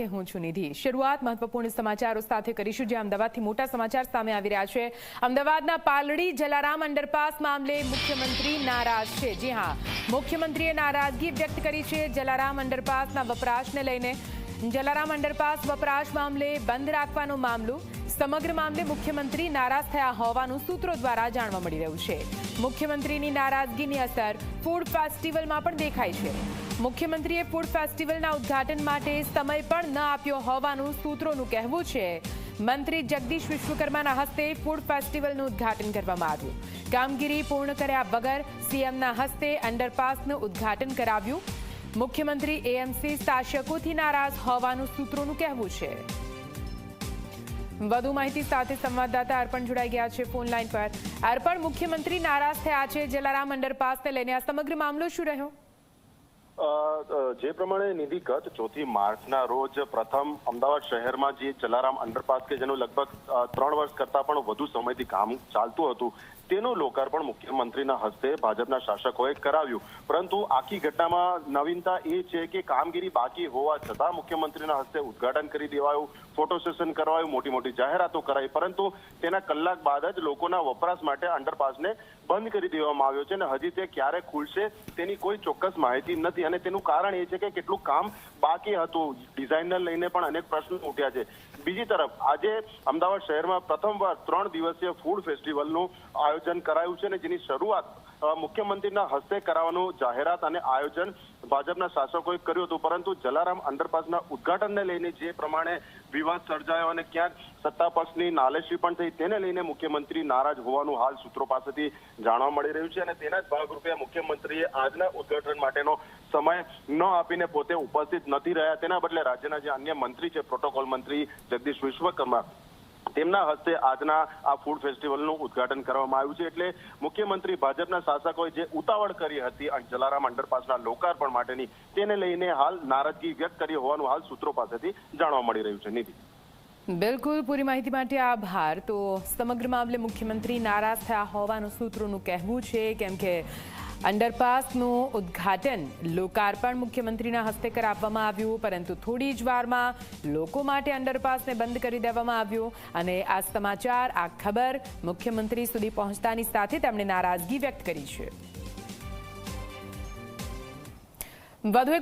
સાથે હું છું નિધિ. શરૂઆત મહત્વપૂર્ણ સમાચારો સાથે કરીશું, જે અમદાવાદથી મોટા સમાચાર સામે આવી રહ્યા છે. અમદાવાદના પાલડી જલારામ અંડરપાસ મામલે મુખ્યમંત્રી નારાજ છે. જી હા, મુખ્યમંત્રીએ નારાજગી વ્યક્ત કરી છે જલારામ અંડરપાસના વપરાશને લઈને. જલારામ અંડરપાસ વપરાશ મામલે બંધ રાખવાનો મામલો સમગ્ર મામલે મુખ્યમંત્રી નારાજ થયા હોવાનું સૂત્રો દ્વારા જાણવા મળી રહ્યું છે. મુખ્યમંત્રીની નારાજગીની અસર ફૂડ ફેસ્ટિવલમાં પણ દેખાય છે. મુખ્યમંત્રીએ ફૂડ ફેસ્ટિવલના ઉદ્ઘાટન માટે સમય પણ ન આપ્યો હોવાનું સૂત્રોનું કહેવું છે. મંત્રી જગદીશ વિશ્વકર્માના હસ્તે ફૂડ ફેસ્ટિવલનું ઉદ્ઘાટન કરવામાં આવ્યું. કામગીરી પૂર્ણ કર્યા વગર સીએમના હસ્તે અંડરપાસનું ઉદ્ઘાટન કરાવ્યું. મુખ્યમંત્રી એએમસી શાસકોથી નારાજ હોવાનું સૂત્રોનું કહેવું છે. વધુ માહિતી સાથે સંવાદદાતા અર્પણ જોડાઈ ગયા છે ફોન લાઈન પર. અર્પણ, મુખ્યમંત્રી નારાજ થયા છે. જલારામ અંડરપાસને લઈને આ સમગ્ર મામલો શું રહ્યો? જે પ્રમાણે નિધિ ગત ચોથી માર્ચના રોજ પ્રથમ અમદાવાદ શહેરમાં જે જલારામ અંડરપાસ કે જેનું લગભગ ત્રણ વર્ષ કરતા પણ વધુ સમયથી કામ ચાલતું હતું, તેનું લોકાર્પણ મુખ્યમંત્રીના હસ્તે ભાજપના શાસકોએ કરાવ્યું. પરંતુ આખી ઘટનામાં નવીનતા એ છે કે કામગીરી બાકી હોવા છતાં મુખ્યમંત્રીના હસ્તે ઉદ્ઘાટન કરી દેવાયું, ફોટો સેશન કરાયું મોટી મોટી જાહેરાતો કરાઈ. પરંતુ તેના કલાક બાદ જ લોકોના વપરાશ માટે અંડરપાસને બંધ કરી દેવામાં આવ્યો છે અને હજી તે ક્યારે ખુલશે તેની કોઈ ચોક્કસ માહિતી નથી. અને તેનું કારણ એ છે કે કેટલું કામ બાકી હતું. ડિઝાઇનને લઈને પણ અનેક પ્રશ્નો ઉઠ્યા છે. બીજી તરફ, આજે અમદાવાદ શહેરમાં પ્રથમવાર ત્રણ દિવસીય ફૂડ ફેસ્ટિવલનું આયોજન કરાયું છે અને જેની શરૂઆત મુખ્યમંત્રીના હસ્તે કરાવવાનું જાહેરાત અને આયોજન ભાજપના શાસકોએ કર્યું હતું, પરંતુ જલારામ અંડરપાસના ઉદઘાટનને લઈને જે પ્રમાણે વિવાદ સર્જાયો અને ક્યાંક સત્તા પક્ષની નાલેશી પણ થઈ, તેને લઈને મુખ્યમંત્રી નારાજ હોવાનું હાલ સૂત્રો પાસેથી જાણવા મળી રહ્યું છે અને તેના જ ભાગરૂપે મુખ્યમંત્રીએ આજના ઉદ્ઘાટન માટેનો સમય ન આપીને પોતે ઉપસ્થિત નથી રહ્યા. તેના બદલે રાજ્યના જે અન્ય મંત્રી છે, પ્રોટોકોલ મંત્રી જગદીશ વિશ્વકર્મા તેમના હસ્તે આજના આ ફૂડ ફેસ્ટિવલનું ઉદ્ઘાટન કરવામાં આવ્યું છે. એટલે મુખ્યમંત્રી ભાજપના શાસકોએ જે ઉતાવળ કરી હતી અને જલારામ અંડરપાસના લોકાર્પણ માટેની, તેને લઈને હાલ નારાજગી વ્યક્ત કરી હોવાનું હાલ સૂત્રો પાસેથી જાણવા મળી રહ્યું છે. નિધિ બિલકુલ, પૂરી માહિતી માટે આભાર. તો સમગ્ર મામલે મુખ્યમંત્રી નારાજ થયા હોવાનું સૂત્રોનું કહેવું છે. કેમ કે અંડરપાસનું ઉદ્ઘાટન લોકાર્પણ મુખ્યમંત્રીના હસ્તે કરાવવામાં આવ્યું, પરંતુ થોડી જ વારમાં લોકો માટે અંડરપાસને બંધ કરી દેવામાં આવ્યું. અને આ સમાચાર, આ ખબર મુખ્યમંત્રી સુધી પહોંચતાની સાથે તેમણે નારાજગી વ્યક્ત કરી છે. વધુ